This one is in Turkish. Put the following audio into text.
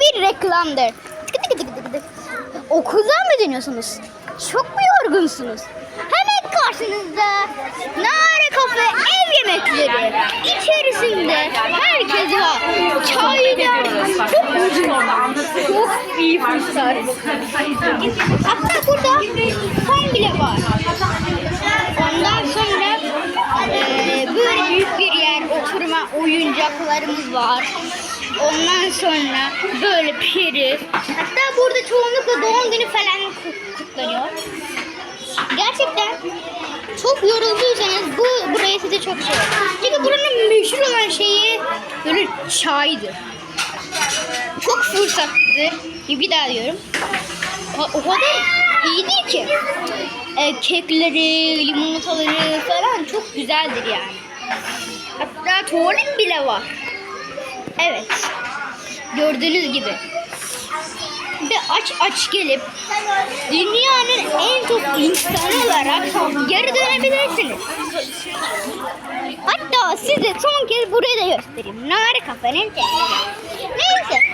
bir reklamdır. Tıkı tıkı tıkı tıkı. Okuldan mı dönüyorsunuz? Çok mu yorgunsunuz? Hemen karşınızda Nare Kafe ev yemekleri. İçerisinde herkes var. Çaylar çok ucuz. Çok iyi fırsat. Hatta burada oyuncaklarımız var. Ondan sonra böyle peri. Hatta burada çoğunlukla doğum günü falan kut- kutlanıyor. Gerçekten çok yorulduysanız bu buraya size çok şey. Çünkü buranın meşhur olan şeyi böyle çaydır. Çok fırsattır. Bir daha diyorum. O, kadar iyidir ki. E, kekleri, limonataları falan çok güzeldir yani. Hatta tuvalet bile var. Evet. Gördüğünüz gibi. Ve aç aç gelip dünyanın en çok insanı olarak geri dönebilirsiniz. Hatta size son kez burayı da göstereyim. Nare kafenin Neyse. Haydi